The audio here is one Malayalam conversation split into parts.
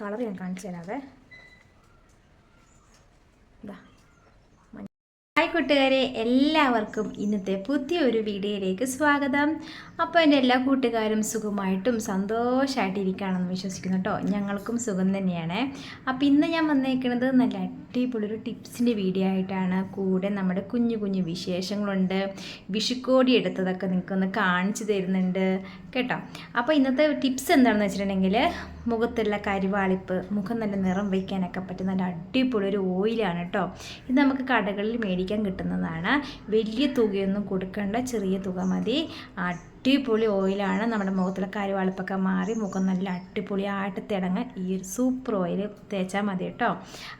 കളർ ഞാൻ കാണിച്ചു തരാവേ. ഹായ് കൂട്ടുകാരെ എല്ലാവർക്കും ഇന്നത്തെ പുതിയൊരു വീഡിയോയിലേക്ക് സ്വാഗതം. അപ്പോൾ എന്റെ എല്ലാ കൂട്ടുകാരും സുഖമായിട്ടും സന്തോഷമായിട്ടിരിക്കുകയാണെന്ന് വിശ്വസിക്കുന്നു കേട്ടോ. ഞങ്ങൾക്കും സുഖം തന്നെയാണ്. അപ്പോൾ ഇന്ന് ഞാൻ വന്നേക്കുന്നത് നല്ല അടിപൊളിയൊരു ടിപ്സിന്റെ വീഡിയോ ആയിട്ടാണ്. കൂടെ നമ്മുടെ കുഞ്ഞു കുഞ്ഞു വിശേഷങ്ങളുണ്ട്. വിഷുക്കോടി എടുത്തതൊക്കെ നിങ്ങൾക്കൊന്ന് കാണിച്ചു തരുന്നുണ്ട്. കേട്ടോ. അപ്പോൾ ഇന്നത്തെ ടിപ്സ് എന്താണെന്ന് വെച്ചിട്ടുണ്ടെങ്കിൽ മുഖത്തുള്ള കരിവാളിപ്പ് മുഖം നല്ല നിറം വയ്ക്കാനൊക്കെ പറ്റുന്ന നല്ല അടിപൊളി ഒരു ഓയിലാണ് കേട്ടോ ഇത് നമുക്ക് കടകളിൽ മേടിക്കാൻ കിട്ടുന്നതാണ്. വലിയ തുകയൊന്നും കൊടുക്കേണ്ട ചെറിയ തുക മതി. അടിപൊളി ഓയിലാണ് നമ്മുടെ മുഖത്തുള്ള കരുവാളിപ്പൊക്കെ മാറി. മുഖം നല്ല അടിപൊളിയായിട്ട് തിളങ്ങാൻ ഈ ഒരു സൂപ്പർ ഓയിൽ തേച്ചാൽ മതി കേട്ടോ.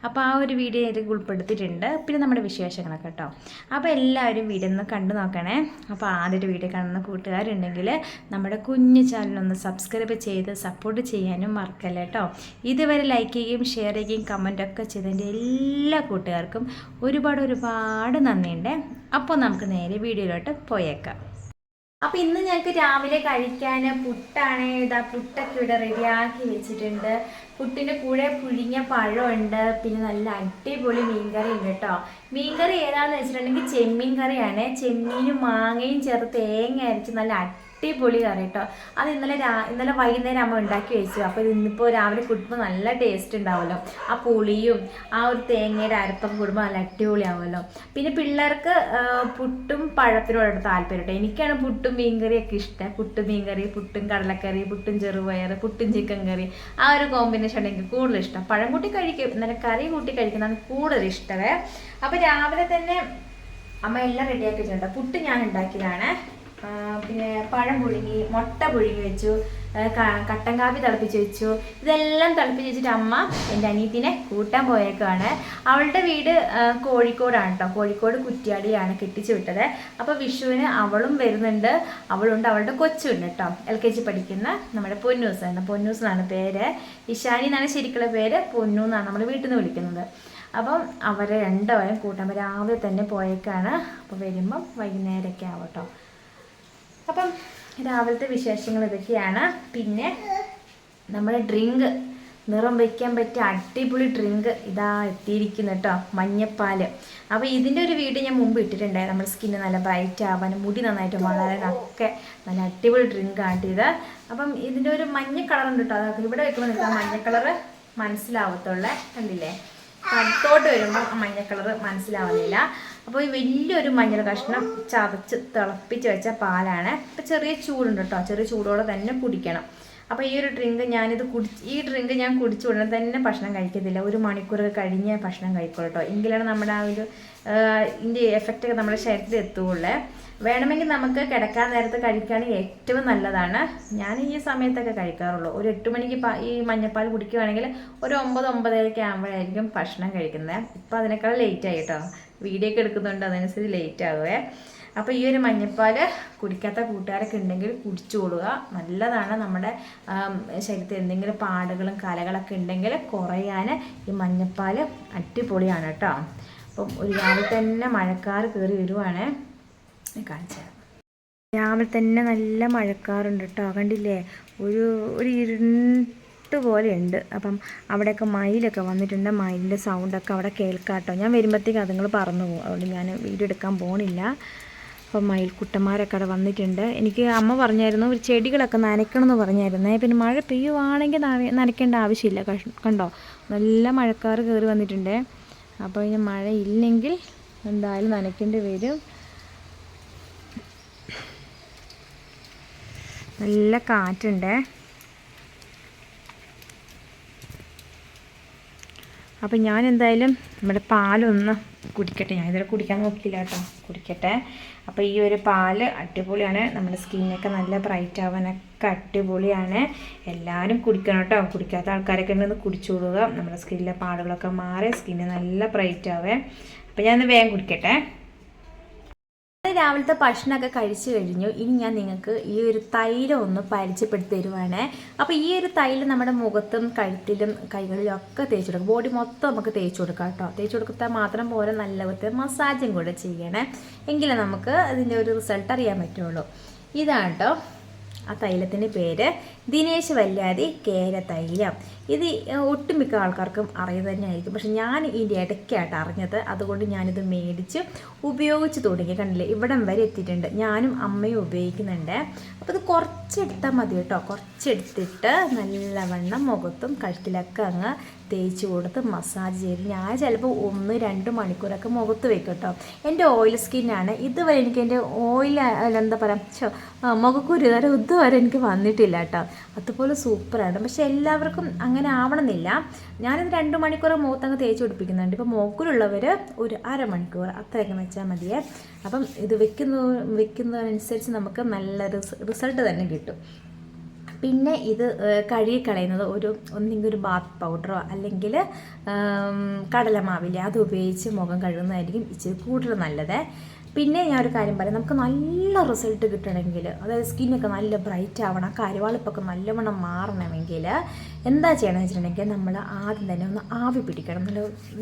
അപ്പോൾ ആ ഒരു വീഡിയോ ഇതിൽ ഉൾപ്പെടുത്തിയിട്ടുണ്ട്. പിന്നെ നമ്മുടെ വിശേഷങ്ങളൊക്കെ കേട്ടോ. അപ്പോൾ എല്ലാവരും വീഡിയോ ഒന്ന് കണ്ടു നോക്കണേ. അപ്പോൾ ആദ്യമായിട്ട് വീഡിയോ കാണുന്ന കൂട്ടുകാരുണ്ടെങ്കിൽ നമ്മുടെ കുഞ്ഞു ചാനലൊന്ന് സബ്സ്ക്രൈബ് ചെയ്ത് സപ്പോർട്ട് ചെയ്യാനും മറക്കല്ല കേട്ടോ. ഇതുവരെ ലൈക്ക് ചെയ്യുകയും ഷെയർ ചെയ്യുകയും കമന്റൊക്കെ ചെയ്തതിന്റെ എല്ലാ കൂട്ടുകാർക്കും ഒരുപാട് ഒരുപാട് നന്ദിയുണ്ട്. അപ്പോൾ നമുക്ക് നേരെ വീഡിയോയിലോട്ട് പോയേക്കാം. അപ്പോൾ ഇന്ന് ഞങ്ങൾക്ക് രാവിലെ കഴിക്കാൻ പുട്ടാണ്. ഇതാ പുട്ടൊക്കെ ഇവിടെ റെഡിയാക്കി വെച്ചിട്ടുണ്ട്. പുട്ടിന്റെ കൂടെ പുഴിഞ്ഞ പഴമുണ്ട്. പിന്നെ നല്ല അടിപൊളി മീൻകറി ഉണ്ട് കേട്ടോ. മീൻകറി ഏതാണെന്ന് വെച്ചിട്ടുണ്ടെങ്കിൽ ചെമ്മീൻ കറിയാണ്. ചെമ്മീനും മാങ്ങയും ചേർത്ത് തേങ്ങ അരച്ച് നല്ല അടിപൊളി കറി കേട്ടോ അത് ഇന്നലെ രാ ഇന്നലെ വൈകുന്നേരം അമ്മ ഉണ്ടാക്കി വെച്ചു. അപ്പോൾ ഇത് ഇന്നിപ്പോൾ രാവിലെ കുടുമ്പോൾ നല്ല ടേസ്റ്റ് ഉണ്ടാവുമല്ലോ. ആ പുളിയും ആ ഒരു തേങ്ങയുടെ അരപ്പൊക്കെ കൂടുമ്പോൾ നല്ല അടിപൊളിയാവുമല്ലോ. പിന്നെ പിള്ളേർക്ക് പുട്ടും പഴത്തിനോടാണ് താല്പര്യം കേട്ടോ എനിക്കാണ് പുട്ടും മീൻകറിയൊക്കെ ഇഷ്ടം. പുട്ടും മീൻകറി പുട്ടും കടലക്കറി പുട്ടും ചെറുപയർ പുട്ടും ചിക്കൻ കറി ആ ഒരു കോമ്പിനേഷൻ എനിക്ക് കൂടുതൽ ഇഷ്ടം. പഴം കൂട്ടി കഴിക്കും ഇന്നലെ കറി കൂട്ടി കഴിക്കുന്നതാണ് കൂടുതൽ ഇഷ്ടമേ അപ്പോൾ രാവിലെ തന്നെ അമ്മ എല്ലാം റെഡിയാക്കി വെച്ചിട്ടുണ്ട്. പുട്ട് ഞാൻ ഉണ്ടാക്കിയതാണ്. പിന്നെ പഴം പുഴുങ്ങി മുട്ട പുഴുങ്ങി വെച്ചു കട്ടൻ കാപ്പി തിളപ്പിച്ച് വെച്ചു. ഇതെല്ലാം തിളപ്പിച്ച് വെച്ചിട്ട് അമ്മ എന്റെ അനിയത്തിനെ കൂട്ടാൻ പോയേക്കാണ് അവളുടെ വീട് കോഴിക്കോടാണ് കേട്ടോ. കോഴിക്കോട് കുറ്റ്യാടിയാണ് കെട്ടിച്ചു വിട്ടത്. അപ്പോൾ വിഷുവിന് അവളും വരുന്നുണ്ട്. അവളുണ്ട് അവളുടെ കൊച്ചുണ്ട് കേട്ടോ. എൽ കെ ജി പഠിക്കുന്ന നമ്മുടെ പൊന്നൂസ് ആണ് പൊന്നൂസ് എന്നാണ് പേര്. ഇഷാനി എന്നാണ് ശരിക്കുള്ള പേര്. പൊന്നു എന്നാണ് നമ്മൾ വീട്ടിൽ നിന്ന് വിളിക്കുന്നത്. അപ്പം അവരെ രണ്ടുപേരും കൂട്ടാൻ രാവിലെ തന്നെ പോയേക്കാണ്. അപ്പോൾ വരുമ്പം വൈകുന്നേരമൊക്കെ ആവും കേട്ടോ. അപ്പം രാവിലത്തെ വിശേഷങ്ങൾ ഇതൊക്കെയാണ്. പിന്നെ നമ്മുടെ ഡ്രിങ്ക് നിറം വയ്ക്കാൻ പറ്റിയ അടിപൊളി ഡ്രിങ്ക് ഇതാ എത്തിയിരിക്കുന്നു കേട്ടോ മഞ്ഞപ്പാൽ. അപ്പോൾ ഇതിന്റെ ഒരു വീഡിയോ ഞാൻ മുമ്പ് ഇട്ടിട്ടുണ്ടായിരുന്നു. നമ്മുടെ സ്കിന്ന് നല്ല ബ്രൈറ്റ് ആവാനും മുടി നന്നായിട്ട് വളരാനൊക്കെ നല്ല അടിപൊളി ഡ്രിങ്ക് ആണ് ഇത് അപ്പം ഇതിന്റെ ഒരു മഞ്ഞ കളർ ഉണ്ട് കേട്ടോ. അതൊക്കെ ഇവിടെ വെക്കുമ്പോൾ നിങ്ങൾക്ക് ആ മഞ്ഞ കളറ് മനസ്സിലാവത്തുള്ളേ കണ്ടില്ലേ? അടുത്തോട്ട് വരുമ്പോൾ ആ മഞ്ഞ കളറ് മനസ്സിലാവുന്നില്ല. അപ്പോൾ ഈ വലിയൊരു മഞ്ഞൾ കഷ്ണം ചതച്ച് തിളപ്പിച്ച് വെച്ച പാലാണ്. ഇപ്പം ചെറിയ ചൂടുണ്ട് കേട്ടോ ചെറിയ ചൂടോടെ തന്നെ കുടിക്കണം. അപ്പോൾ ഈ ഒരു ഡ്രിങ്ക് ഞാനിത് കുടി ഈ ഡ്രിങ്ക് ഞാൻ കുടിച്ച ഉടനെ തന്നെ ഭക്ഷണം കഴിക്കത്തില്ല. ഒരു മണിക്കൂർ കഴിഞ്ഞ് ഭക്ഷണം കഴിക്കുള്ളൂ കേട്ടോ എങ്കിലാണ് നമ്മുടെ ആ ഒരു ഇതിന്റെ എഫക്റ്റ് ഒക്കെ നമ്മുടെ ശരീരത്തിൽ എത്തുകയുള്ളേ വേണമെങ്കിൽ നമുക്ക് കിടക്കാൻ നേരത്തെ കഴിക്കുകയാണെങ്കിൽ ഏറ്റവും നല്ലതാണ്. ഞാൻ ഈ സമയത്തൊക്കെ കഴിക്കാറുള്ളൂ. ഒരു എട്ട് മണിക്ക് ഈ മഞ്ഞപ്പാൽ കുടിക്കുകയാണെങ്കിൽ ഒരു ഒമ്പത് ഒമ്പതരയൊക്കെ ആകുമ്പോഴായിരിക്കും ഭക്ഷണം കഴിക്കുന്നത്. ഇപ്പോൾ അതിനേക്കാൾ ലേറ്റ് കേട്ടോ വീഡിയോ ഒക്കെ എടുക്കുന്നുണ്ട്. അതനുസരിച്ച് ലേറ്റ് ആകുവേ അപ്പോൾ ഈ ഒരു മഞ്ഞപ്പാൽ കുടിക്കാത്ത കൂട്ടുകാരൊക്കെ ഉണ്ടെങ്കിൽ കുടിച്ചോളുക. നല്ലതാണ് നമ്മുടെ ശരീരത്തിൽ എന്തെങ്കിലും പാടുകളും കലകളൊക്കെ ഉണ്ടെങ്കിൽ കുറയാൻ ഈ മഞ്ഞപ്പാൽ അടിപൊളിയാണ് കേട്ടോ. അപ്പം ഒരു രാവിലെ തന്നെ മഴക്കാർ കയറി വരുവാണ്. കാണിച്ചത് രാവിലെ തന്നെ നല്ല മഴക്കാറുണ്ട് കേട്ടോ. കണ്ടില്ലേ? ഒരു ഒരു ഇരുട്ട് പോലെ ഉണ്ട് അപ്പം അവിടെയൊക്കെ മയിലൊക്കെ വന്നിട്ടുണ്ട്. മയിലിന്റെ സൗണ്ടൊക്കെ അവിടെ കേൾക്കാട്ടോ. കേട്ടോ ഞാൻ വരുമ്പോഴത്തേക്ക് അതുങ്ങൾ പറന്നു പോകും. അതുകൊണ്ട് ഞാൻ വീഡിയോ എടുക്കാൻ പോണില്ല. അപ്പം മയിൽക്കുട്ടന്മാരൊക്കെ അവിടെ വന്നിട്ടുണ്ട്. എനിക്ക് അമ്മ പറഞ്ഞായിരുന്നു ഒരു ചെടികളൊക്കെ നനയ്ക്കണം എന്ന് പറഞ്ഞായിരുന്നേ പിന്നെ മഴ പെയ്യുവാണെങ്കിൽ നനയ്ക്കേണ്ട ആവശ്യമില്ല. കണ്ടോ? നല്ല മഴക്കാർ കയറി വന്നിട്ടുണ്ട്. അപ്പോൾ ഇനി മഴ ഇല്ലെങ്കിൽ എന്തായാലും നനയ്ക്കേണ്ടി വരും. നല്ല കാറ്റുണ്ട്. അപ്പം ഞാൻ എന്തായാലും നമ്മുടെ പാലൊന്ന് കുടിക്കട്ടെ. ഞാൻ ഇതുവരെ കുടിക്കാൻ നോക്കിയില്ല കേട്ടോ. കുടിക്കട്ടെ. അപ്പോൾ ഈ ഒരു പാൽ അടിപൊളിയാണ്. നമ്മുടെ സ്കിന്നൊക്കെ നല്ല ബ്രൈറ്റ് ആവാനൊക്കെ അടിപൊളിയാണ്. എല്ലാവരും കുടിക്കണം കേട്ടോ. കുടിക്കാത്ത ആൾക്കാരൊക്കെ ഉണ്ടെന്ന് കുടിച്ചോളുക നമ്മുടെ സ്കിന്നിലെ പാടുകളൊക്കെ മാറി സ്കിന്ന് നല്ല ബ്രൈറ്റ് ആവേ. അപ്പോൾ ഞാനൊന്ന് വേഗം കുടിക്കട്ടെ. രാവിലത്തെ ഭക്ഷണമൊക്കെ കഴിച്ചു കഴിഞ്ഞു. ഇനി ഞാൻ നിങ്ങൾക്ക് ഈ ഒരു തൈലം ഒന്ന് പരിചയപ്പെടുത്തി തരുവാണ്. അപ്പോൾ ഈ ഒരു തൈലം നമ്മുടെ മുഖത്തും കഴുത്തിലും കൈകളിലും ഒക്കെ തേച്ച് കൊടുക്കും. ബോഡി മൊത്തം നമുക്ക് തേച്ച് കൊടുക്കാം കേട്ടോ. തേച്ച് കൊടുത്താൽ മാത്രം പോലെ നല്ല വൃത്തി മസാജും കൂടെ ചെയ്യണേ. എങ്കിലേ നമുക്ക് അതിന്റെ ഒരു റിസൾട്ട് അറിയാൻ പറ്റുള്ളൂ. ഇതാണ് കേട്ടോ ആ തൈലത്തിന്റെ പേര് ദിനേശ് വല്യാതി കേര തൈലം. ഇത് ഒട്ടുമിക്ക ആൾക്കാർക്കും അറിയുന്നത് തന്നെയായിരിക്കും. പക്ഷെ ഞാൻ ഇതിന്റെ ഇടയ്ക്കായിട്ട് അറിഞ്ഞത് അതുകൊണ്ട് ഞാനിത് മേടിച്ച് ഉപയോഗിച്ച് തുടങ്ങി. കണ്ടില്ലേ? ഇവിടം വരെ എത്തിയിട്ടുണ്ട്. ഞാനും അമ്മയും ഉപയോഗിക്കുന്നുണ്ട്. അപ്പോൾ ഇത് കുറച്ചെടുത്താൽ മതി കേട്ടോ. കുറച്ചെടുത്തിട്ട് നല്ലവണ്ണം മുഖത്തും കഴുത്തിലൊക്കെ അങ്ങ് തേച്ച് കൊടുത്ത് മസാജ് ചെയ്ത് ഞാൻ ചിലപ്പോൾ ഒന്ന് രണ്ട് മണിക്കൂറൊക്കെ മുഖത്ത് വെക്കും കേട്ടോ. എന്റെ ഓയിൽ സ്കിന്നാണ് ഇതുവരെ എനിക്ക് എന്റെ ഓയിൽ എന്താ പറയുക മുഖക്കുരു വരെ ഇതുവരെ എനിക്ക് വന്നിട്ടില്ല കേട്ടോ. അതുപോലെ സൂപ്പറാണ് പക്ഷെ എല്ലാവർക്കും അങ്ങനെ ആവണമെന്നില്ല. ഞാനിത് രണ്ട് മണിക്കൂർ മുഖത്തങ്ങ് തേച്ച് പിടിപ്പിക്കുന്നുണ്ട്. ഇപ്പോൾ മുഖക്കുരുള്ളവർ ഒരു അരമണിക്കൂർ അത്രയൊക്കെ വെച്ചാൽ മതിയേ. അപ്പം ഇത് വെക്കുന്ന വെക്കുന്നതനുസരിച്ച് നമുക്ക് നല്ല റിസൾട്ട് തന്നെ കിട്ടും. പിന്നെ ഇത് കഴുകി കളയുന്നത് ഒരു ഒന്നെങ്കിൽ ഒരു ബാത്ത് പൗഡറോ അല്ലെങ്കിൽ കടലമാവില്ല അത് ഉപയോഗിച്ച് മുഖം കഴുകുന്നതായിരിക്കും ഇച്ചിരി കൂടുതൽ നല്ലത്. പിന്നെ ഞാൻ ഒരു കാര്യം പറയാം നമുക്ക് നല്ല റിസൾട്ട് കിട്ടണമെങ്കിൽ അതായത് സ്കിന്നൊക്കെ നല്ല ബ്രൈറ്റ് ആവണം കരുവാളിപ്പൊക്കെ നല്ലവണ്ണം മാറണമെങ്കിൽ എന്താ ചെയ്യണമെന്ന് വെച്ചിട്ടുണ്ടെങ്കിൽ നമ്മൾ ആദ്യം തന്നെ ഒന്ന് ആവി പിടിക്കണം. നല്ല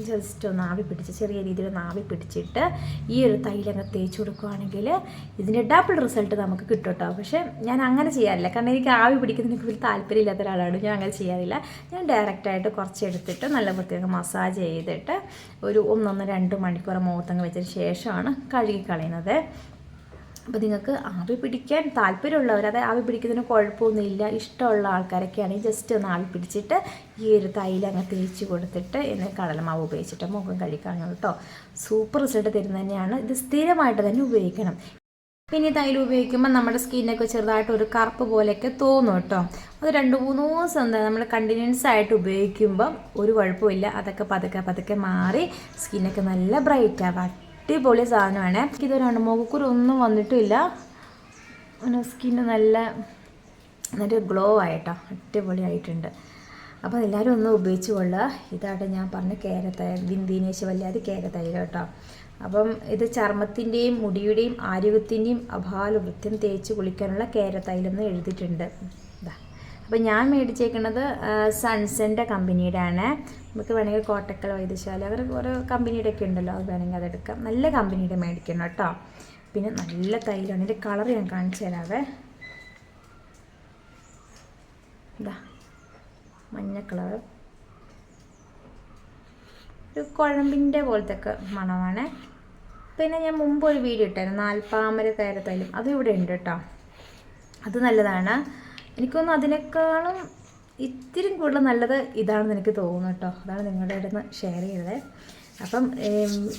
ജസ്റ്റ് ഒന്ന് ആവി പിടിച്ച് ചെറിയ രീതിയിൽ ഒന്ന് ആവി പിടിച്ചിട്ട് ഈ ഒരു തൈലങ്ങ് തേച്ച് കൊടുക്കുകയാണെങ്കിൽ ഇതിന്റെ ഡബിൾ റിസൾട്ട് നമുക്ക് കിട്ടും കേട്ടോ. പക്ഷേ ഞാൻ അങ്ങനെ ചെയ്യാറില്ല. കാരണം എനിക്ക് ആവി പിടിക്കുന്നതിന് വലിയ താല്പര്യമില്ലാത്ത ഒരാളാണ് ഞാൻ അങ്ങനെ ചെയ്യാറില്ല. ഞാൻ ഡയറക്റ്റായിട്ട് കുറച്ച് എടുത്തിട്ട് നല്ല പ്രത്യേകം മസാജ് ചെയ്തിട്ട് ഒരു ഒന്നൊന്ന് രണ്ട് മണിക്കൂർ മുഖത്തങ്ങ് വെച്ചതിന് ശേഷമാണ് കഴുകി കളയുന്നത്. അപ്പോൾ നിങ്ങൾക്ക് ആവി പിടിക്കാൻ താല്പര്യമുള്ളവർ അതായത് ആവി പിടിക്കുന്നതിന് കുഴപ്പമൊന്നുമില്ല ഇഷ്ടമുള്ള ആൾക്കാരൊക്കെ ആൾക്കാരൊക്കെയാണെങ്കിൽ ജസ്റ്റ് ഒന്ന് ആവി പിടിച്ചിട്ട് ഈ ഒരു തൈല അങ്ങ് തേച്ച് കൊടുത്തിട്ട് എന്ന് കടലമാവ് ഉപയോഗിച്ചിട്ട് മുഖം കഴിക്കാനും കേട്ടോ. സൂപ്പർ റിസൾട്ട് തരുന്നത് തന്നെയാണ്. ഇത് സ്ഥിരമായിട്ട് തന്നെ ഉപയോഗിക്കണം. പിന്നെ തൈലം ഉപയോഗിക്കുമ്പോൾ നമ്മുടെ സ്കിന്നൊക്കെ ചെറുതായിട്ട് ഒരു കറുപ്പ് പോലെയൊക്കെ തോന്നും കേട്ടോ. അത് രണ്ട് മൂന്ന് ദിവസം എന്താ നമ്മൾ കണ്ടിന്യൂസ് ആയിട്ട് ഉപയോഗിക്കുമ്പം ഒരു കുഴപ്പമില്ല. അതൊക്കെ പതുക്കെ പതുക്കെ മാറി സ്കിന്നൊക്കെ നല്ല ബ്രൈറ്റ് ആവാം അടിപൊളി സാധനമാണ്. ഇതൊരാണ് മുഖക്കുരു ഒന്നും വന്നിട്ടില്ല സ്കിന്ന് നല്ല നല്ല ഗ്ലോ ആയിട്ടോ. അടിപൊളി ആയിട്ടുണ്ട് അപ്പോൾ എല്ലാവരും ഒന്ന് ഉപയോഗിച്ച് കൊള്ളുക. ഇതാട്ടെ ഞാൻ പറഞ്ഞ കേരത്തൈ ദിനേശ് വല്ലാതെ കേരത്തൈ കേട്ടോ. അപ്പം ഇത് ചർമ്മത്തിന്റെയും മുടിയുടെയും ആരോഗ്യത്തിന്റെയും അഭാല വൃത്യം തേച്ച് കുളിക്കാനുള്ള കേരത്തൈലെന്ന് എഴുതിയിട്ടുണ്ട്. അപ്പം ഞാൻ മേടിച്ചേക്കുന്നത് സൺസെന്റെ കമ്പനിയുടെ ആണ് നമുക്ക് വേണമെങ്കിൽ കോട്ടക്കൽ വൈദ്യശാല അങ്ങനെ ഓരോ കമ്പനിയുടെ ഒക്കെ ഉണ്ടല്ലോ അത് വേണമെങ്കിൽ അതെടുക്കാം നല്ല കമ്പനിയുടെ മേടിക്കണം കേട്ടോ. പിന്നെ നല്ല തൈലാണ് ഇതിന്റെ കളർ ഞാൻ കാണിച്ചു തരാവേ. ഇതാ മഞ്ഞ കളർ ഒരു കുഴമ്പിന്റെ പോലത്തെ ഒക്കെ മണമാണ്. പിന്നെ ഞാൻ മുമ്പ് ഒരു വീഡിയോ ഇട്ടായിരുന്നു. നാൽപ്പാമര കയറത്തൈലും അതും ഇവിടെ ഉണ്ട് കേട്ടോ. അത് നല്ലതാണ്. എനിക്കൊന്നും അതിനേക്കാളും ഇത്തിരി കൂടുതൽ നല്ലത് ഇതാണെന്ന് എനിക്ക് തോന്നുന്നു കേട്ടോ. അതാണ് നിങ്ങളുടെ അടുത്ത് ഷെയർ ചെയ്തത്. അപ്പം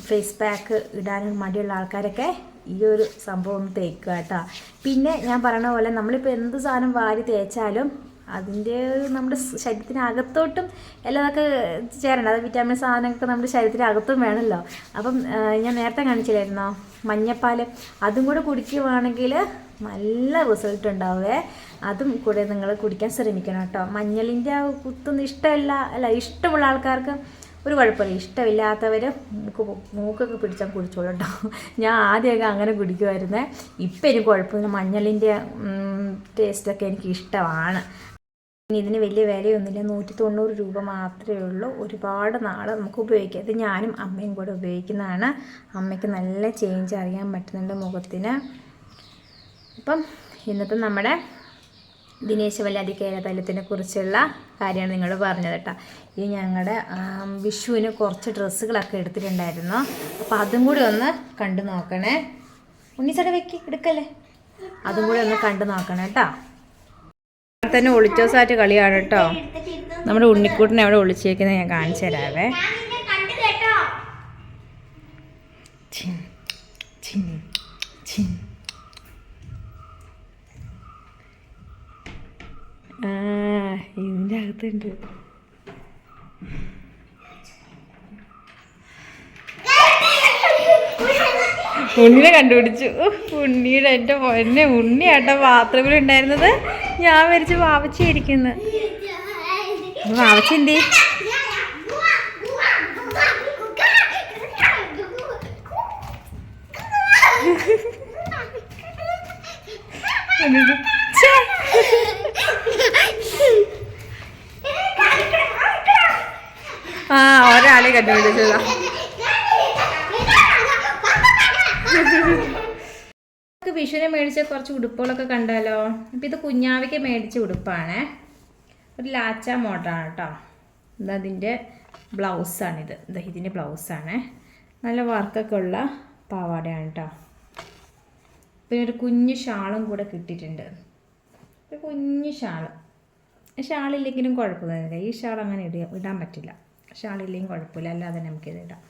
ഫേസ് പാക്ക് ഇടാനും മടിയുള്ള ആൾക്കാരൊക്കെ ഈ ഒരു സംഭവം ഒന്ന് തേക്കുക കേട്ടോ. പിന്നെ ഞാൻ പറഞ്ഞ പോലെ നമ്മളിപ്പോൾ എന്ത് സാധനം വാരി തേച്ചാലും അതിന്റെ നമ്മുടെ ശരീരത്തിനകത്തോട്ടും എല്ലാതൊക്കെ ചേരണ്ട. അത് വിറ്റാമിൻ സാധനമൊക്കെ നമ്മുടെ ശരീരത്തിനകത്തും വേണമല്ലോ. അപ്പം ഞാൻ നേരത്തെ കാണിച്ചില്ലായിരുന്നോ? മഞ്ഞപ്പാൽ അതും കൂടെ കുടിക്കുവാണെങ്കിൽ നല്ല റിസൾട്ട് ഉണ്ടാവേ. അതും കൂടെ നിങ്ങൾ കുടിക്കാൻ ശ്രമിക്കണം കേട്ടോ. മഞ്ഞളിന്റെ ആ കുത്തൊന്നും ഇഷ്ടമല്ല. അല്ല ഇഷ്ടമുള്ള ആൾക്കാർക്ക് ഒരു കുഴപ്പമില്ല. ഇഷ്ടമില്ലാത്തവർ മൂക്ക് മൂക്കൊക്കെ പിടിച്ചാൽ കുടിച്ചോളൂ കേട്ടോ. ഞാൻ ആദ്യമൊക്കെ അങ്ങനെ കുടിക്കുമായിരുന്നേ ഇപ്പം എനിക്ക് കുഴപ്പമില്ല. മഞ്ഞളിന്റെ ടേസ്റ്റൊക്കെ എനിക്ക് ഇഷ്ടമാണ്. ഇനി ഇതിന് വലിയ വിലയൊന്നുമില്ല. നൂറ്റി തൊണ്ണൂറ് രൂപ മാത്രമേ ഉള്ളൂ. ഒരുപാട് നാൾ നമുക്ക് ഉപയോഗിക്കാം. ഇത് ഞാനും അമ്മയും കൂടെ ഉപയോഗിക്കുന്നതാണ്. അമ്മയ്ക്ക് നല്ല ചേഞ്ച് അറിയാൻ പറ്റുന്നുണ്ട് മുഖത്തിന്. അപ്പം ഇന്നത്തെ നമ്മുടെ ദിനേശ് വല്ലാതി കേരതലത്തിനെ കുറിച്ചുള്ള കാര്യമാണ് നിങ്ങൾ പറഞ്ഞത് കേട്ടോ. ഈ ഞങ്ങളുടെ വിഷുവിന് കുറച്ച് ഡ്രസ്സുകളൊക്കെ എടുത്തിട്ടുണ്ടായിരുന്നു. അപ്പോൾ അതും കൂടി ഒന്ന് കണ്ടു നോക്കണേ. ഉണ്ണിച്ചട വെക്കി എടുക്കല്ലേ? അതും കൂടി ഒന്ന് കണ്ടു നോക്കണം കേട്ടോ. തന്നെ ഒളിച്ചോസായിട്ട് കളിയാണ് കേട്ടോ. നമ്മുടെ ഉണ്ണിക്കൂട്ടിനെ അവിടെ ഒളിച്ചേക്കുന്നത് ഞാൻ കാണിച്ചു തരാവേ. ഇതിന്റെ അകത്തുണ്ട്. ഉണ്ണിനെ കണ്ടുപിടിച്ചു. ഉണ്ണിയുടെ എന്റെ പൊന്നെ ഉണ്ണിയാട്ടോ ബാത്റൂമിൽ ഉണ്ടായിരുന്നത്. ഞാൻ വരച്ച് വാവച്ചിരിക്കുന്നു വാവച്ചി എന്തേ ആ ഒരാളെ കണ്ടുപിടിച്ചതാ. വിഷു വിഷുവിനെ മേടിച്ച കുറച്ച് ഉടുപ്പുകളൊക്കെ കണ്ടാലോ? അപ്പം ഇത് കുഞ്ഞാവിക്ക് മേടിച്ച ഉടുപ്പാണ്. ഒരു ലാച്ച മോഡലാണ് കേട്ടോ. അതിന്റെ ബ്ലൗസാണിത് ഇതാ. ഇതിന്റെ ബ്ലൗസാണ്. നല്ല വർക്കൊക്കെ ഉള്ള പാവാടയാണ് കേട്ടോ. പിന്നെ ഒരു കുഞ്ഞു ഷാളും കൂടെ കിട്ടിയിട്ടുണ്ട്. ഒരു കുഞ്ഞു ഷാൾ. ഷാളില്ലെങ്കിലും കുഴപ്പമൊന്നുമില്ല ഈ ഷാൾ അങ്ങനെ ഇടുക ഇടാൻ പറ്റില്ല. ഷാളില്ലെങ്കിലും കുഴപ്പമില്ല. അല്ലാതെ നമുക്കിത് ഇടാം.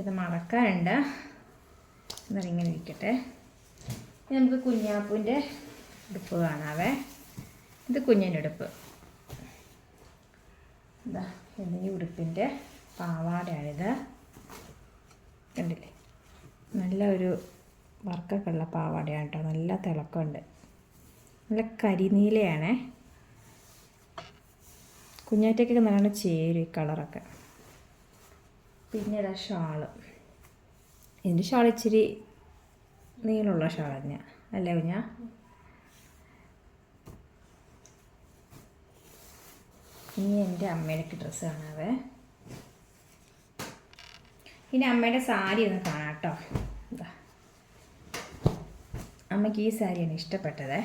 ഇത് മറക്കാനുണ്ട്. എന്നാൽ ഇങ്ങനെ ഇരിക്കട്ടെ. ഇനി നമുക്ക് കുഞ്ഞാപ്പൂന്റെ ഉടുപ്പ് കാണാവേ. ഇത് കുഞ്ഞിന്റെ ഉടുപ്പ്. എന്താ ഇത് ഈ ഉടുപ്പിന്റെ പാവാടയാണിത്. കണ്ടില്ലേ? നല്ല ഒരു വർക്കൊക്കെ ഉള്ള പാവാടയാണ് കേട്ടോ നല്ല തിളക്കമുണ്ട്. നല്ല കരിനീലയാണേ. കുഞ്ഞാറ്റയ്ക്കൊക്കെ നല്ലോണം ചേരും ഈ കളറൊക്കെ. പിന്നെ ഇതാ ഷാൾ. എന്റെ ഷാൾ ഇച്ചിരി നീളമുള്ള ഷാൾ തന്നെയാണ് അല്ലേ കുഞ്ഞാ? ഇനി എന്റെ അമ്മയുടെ ഡ്രസ്സ് കാണാവേ. ഇനി അമ്മയുടെ സാരി ഒന്ന് കാണാം കേട്ടോ ഇതാ അമ്മയ്ക്ക് ഈ സാരിയാണ് ഇഷ്ടപ്പെട്ടത്.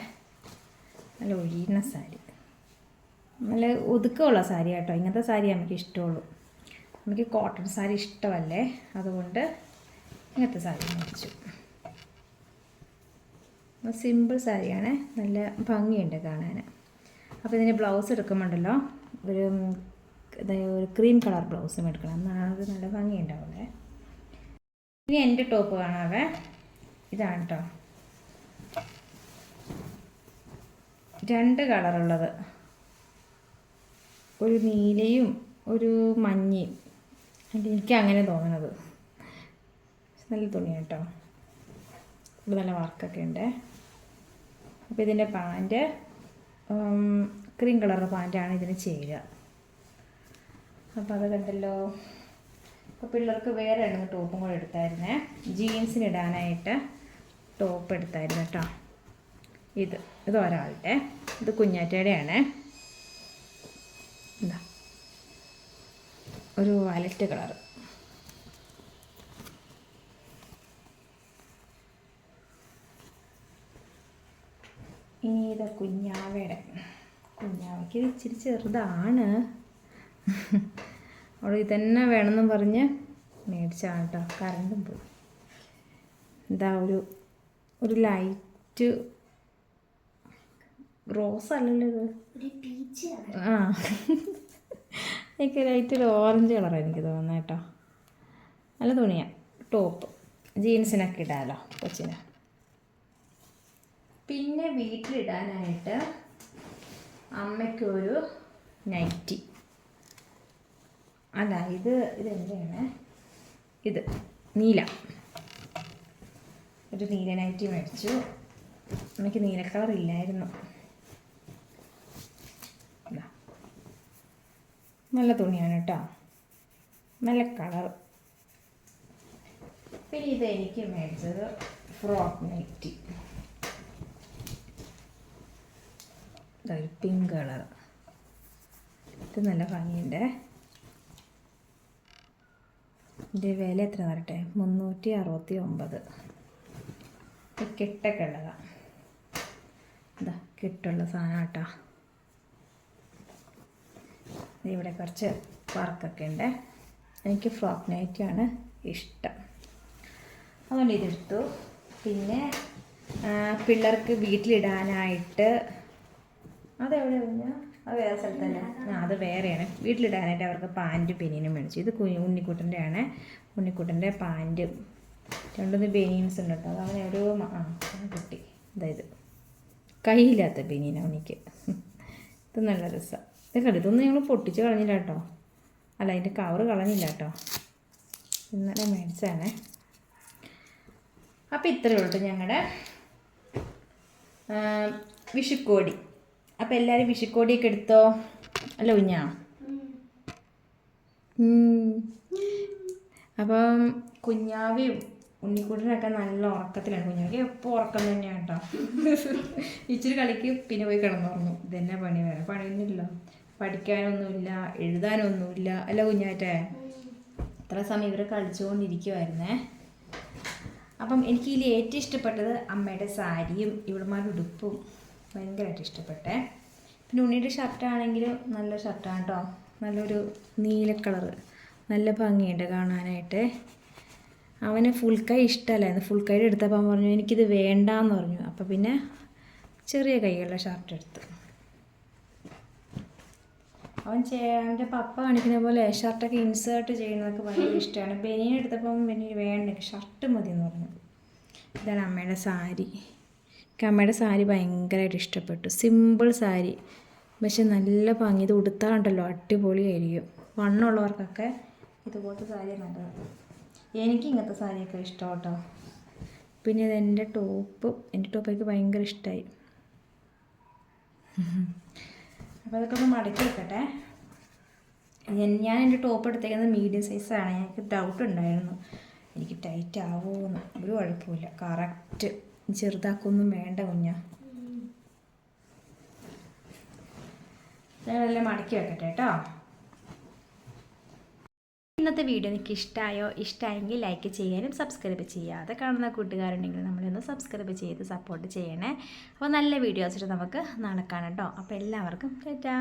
നല്ല ഒഴിയുന്ന സാരി. നല്ല ഒതുക്കമുള്ള സാരി കേട്ടോ ഇങ്ങനത്തെ സാരി അമ്മയ്ക്ക് ഇഷ്ടമുള്ളൂ. അമ്മയ്ക്ക് കോട്ടൺ സാരി ഇഷ്ടമല്ലേ? അതുകൊണ്ട് ഇങ്ങനത്തെ സാരി മേടിച്ചു. സിമ്പിൾ സാരിയാണ്. നല്ല ഭംഗിയുണ്ട് കാണാൻ. അപ്പോൾ ഇതിന് ബ്ലൗസ് എടുക്കുമ്പോണ്ടല്ലോ? ഒരു ഒരു ക്രീം കളർ ബ്ലൗസും എടുക്കണം. എന്നാണ് അത് നല്ല ഭംഗിയുണ്ടാവുന്നത് ഇനി എന്റെ ടോപ്പ് കാണാവേ ഇതാണ് കേട്ടോ രണ്ട് കളറുള്ളത്. ഒരു നീലയും ഒരു മഞ്ഞയും. എനിക്ക് അങ്ങനെ തോന്നണത്. നല്ല തുണിയാണ് കേട്ടോ. ഇവിടെ നല്ല വർക്കൊക്കെ ഉണ്ട്. അപ്പോൾ ഇതിന്റെ പാന്റ് ക്രീം കളർ പാന്റാണ് ഇതിന് ചെയ്യുക അപ്പോൾ അത് കണ്ടല്ലോ. അപ്പോൾ പിള്ളേർക്ക് വേറെ രണ്ട് ടോപ്പും കൂടെ എടുത്തായിരുന്നേ. ജീൻസിന് ഇടാനായിട്ട് ടോപ്പ് എടുത്തായിരുന്നു കേട്ടോ. ഇത് ഇത് ഒരാളുടെ ഇത് കുഞ്ഞാറ്റയുടെയാണ് എന്താ ഒരു വയലറ്റ് കളർ ഇനി ഇത് കുഞ്ഞാവയുടെ. കുഞ്ഞാവയ്ക്ക് ഇച്ചിരി ചെറുതാണ്. അവൾ ഇതന്നെ വേണമെന്ന് പറഞ്ഞ് മേടിച്ചാണ് കേട്ടോ. കറണ്ടും പോയി. എന്താ ഒരു ഒരു ലൈറ്റ് റോസ് അല്ലല്ലോ ഇത്? ആ. എനിക്ക് ലൈറ്റ് ഒരു ഓറഞ്ച് കളറാണ് എനിക്ക് തോന്നുന്നത് കേട്ടോ. നല്ല തുണിയാണ് ടോപ്പ്. ജീൻസിനൊക്കെ ഇടാമല്ലോ കൊച്ചിന്. പിന്നെ വീട്ടിലിടാനായിട്ട് അമ്മയ്ക്കൊരു നൈറ്റി. അല്ല ഇത് ഇതെന്താണ് ഇത് നീല. ഒരു നീല നൈറ്റി മേടിച്ചു. അമ്മയ്ക്ക് നീല കളർ ഇല്ലായിരുന്നു. നല്ല തുണിയാണ് കേട്ടോ. നല്ല കളർ. പിന്നെ ഇത് എനിക്ക് മേടിച്ചത് ഫ്രോക്ക് നൈറ്റി. ഇതൊരു പിങ്ക് കളർ. ഇത് നല്ല ഭംഗിയുണ്ട്. ഇതിന്റെ വില എത്ര വരട്ടെ മുന്നൂറ്റി അറുപത്തി ഒമ്പത് കെട്ടൊക്കെ ഉള്ളതാണ് ഇതാ കെട്ടുള്ള സാധനം കേട്ടോ. ഇവിടെ കുറച്ച് വർക്കൊക്കെ ഉണ്ട്. എനിക്ക് ഫ്രോക്ക് നൈറ്റിയാണ് ഇഷ്ടം. അതുകൊണ്ട് ഇതെടുത്തു. പിന്നെ പിള്ളേർക്ക് വീട്ടിലിടാനായിട്ട് അതെവിടെ അത് വേറെ സ്ഥലത്ത് തന്നെ ആ അത് വേറെയാണ്. വീട്ടിലിടാനായിട്ട് അവർക്ക് പാന്റും ബനിയനും മേടിച്ചു. ഇത് ഉണ്ണിക്കുട്ടന്റെ ആണ് ഉണ്ണിക്കുട്ടന്റെ പാന്റ് രണ്ടൊന്ന് ബനിയൻസ് ഉണ്ട് കേട്ടോ. അത് ഒരു ആ കുട്ടി. അതായത് കയ്യില്ലാത്ത ബെനീന ഉണ്ണിക്ക്. ഇത് നല്ല രസമാണ് ഇത് കണ്ടു? ഇതൊന്നും ഞങ്ങൾ പൊട്ടിച്ച് കളഞ്ഞില്ല കേട്ടോ. അല്ല അതിന്റെ കവർ കളഞ്ഞില്ല കേട്ടോ. ഇന്നലെ മേടിച്ചാണ് അപ്പോൾ ഇത്രയേ ഉള്ളൂ ഞങ്ങളുടെ വിഷുക്കോടി. അപ്പോൾ എല്ലാവരും വിഷുക്കോടിയൊക്കെ എടുത്തോ? അല്ല കുഞ്ഞാ. അപ്പം കുഞ്ഞാവിയും ഉണ്ണിക്കുട്ടനൊക്കെ നല്ല ഉറക്കത്തിലാണ്. കുഞ്ഞാവി എപ്പോൾ ഉറക്കം തന്നെയാണ് കേട്ടോ. ഇച്ചിരി കളിക്ക് പിന്നെ പോയി കിടന്നുറങ്ങും. ഇതന്നെ പണി? വേറെ പണിയൊന്നുമില്ല. പഠിക്കാനൊന്നുമില്ല എഴുതാനൊന്നുമില്ല. അല്ല കുഞ്ഞാറ്റേ ഇത്ര സമയം ഇവരെ കളിച്ചുകൊണ്ടിരിക്കുമായിരുന്നേ അപ്പം എനിക്ക് ഇതിൽ ഏറ്റവും ഇഷ്ടപ്പെട്ടത് അമ്മയുടെ സാരിയും ഇവിടുമാരുടെ ഉടുപ്പും. ഭയങ്കരമായിട്ട് ഇഷ്ടപ്പെട്ടേ. പിന്നെ ഉണ്ണിയുടെ ഷർട്ടാണെങ്കിൽ നല്ല ഷർട്ടാണ് കേട്ടോ നല്ലൊരു നീല കളറ് നല്ല ഭംഗിയുണ്ട് കാണാനായിട്ട്. അവന് ഫുൾ കൈ ഇഷ്ടമല്ലായിരുന്നു ഫുൾ കൈ എടുത്തപ്പോൾ പറഞ്ഞു എനിക്കിത് വേണ്ടാന്ന് പറഞ്ഞു. അപ്പോൾ പിന്നെ ചെറിയ കൈയുള്ള ഷർട്ട് എടുത്തു. അവൻ അവന്റെ പപ്പ കാണിക്കുന്ന പോലെ ഷർട്ടൊക്കെ ഇൻസേർട്ട് ചെയ്യുന്നതൊക്കെ ഭയങ്കര ഇഷ്ടമാണ്. ബനിയൻ എടുത്തപ്പം ബനിയൻ വേണ്ട ഷർട്ട് മതി എന്ന് പറഞ്ഞു. ഇതാണ് അമ്മയുടെ സാരി. എനിക്ക് അമ്മയുടെ സാരി ഭയങ്കരമായിട്ട് ഇഷ്ടപ്പെട്ടു. സിമ്പിൾ സാരി. പക്ഷെ നല്ല ഭംഗി. ഇത് ഉടുത്താണ്ടല്ലോ അടിപൊളിയായിരിക്കും വണ്ണമുള്ളവർക്കൊക്കെ ഇതുപോലത്തെ സാരി നല്ലതാണ് എനിക്ക് ഇങ്ങനത്തെ സാരിയൊക്കെ ഇഷ്ടം കേട്ടോ. പിന്നെ ഇത് എന്റെ ടോപ്പ്. എന്റെ ടോപ്പ് എനിക്ക് ഭയങ്കര ഇഷ്ടമായി അപ്പോൾ അതൊക്കെ ഒന്ന് മടക്കി വെക്കട്ടെ. ഞാൻ- ഞാൻ എന്റെ ടോപ്പ് എടുത്തേക്കുന്നത് മീഡിയം സൈസാണ് എനിക്ക് ഡൗട്ട് ഉണ്ടായിരുന്നു. എനിക്ക് ടൈറ്റ് ആവുമെന്ന് ഒരു കുഴപ്പമില്ല കറക്റ്റ് ചെറുതാക്കൊന്നും വേണ്ട കുഞ്ഞ. ഞാനെല്ലാം മടക്കി വെക്കട്ടെ കേട്ടോ. ഇന്നത്തെ വീഡിയോ നിങ്ങൾക്ക് ഇഷ്ടമായോ ഇഷ്ടമായെങ്കിൽ ലൈക്ക് ചെയ്യാനും സബ്സ്ക്രൈബ് ചെയ്യാതെ കാണുന്ന കൂട്ടുകാരുണ്ടെങ്കിൽ നമ്മളൊന്ന് സബ്സ്ക്രൈബ് ചെയ്ത് സപ്പോർട്ട് ചെയ്യണേ. അപ്പോൾ നല്ല വീഡിയോസ് നമുക്ക് നാളെ കേട്ടോ. അപ്പോൾ എല്ലാവർക്കും ടാറ്റാ.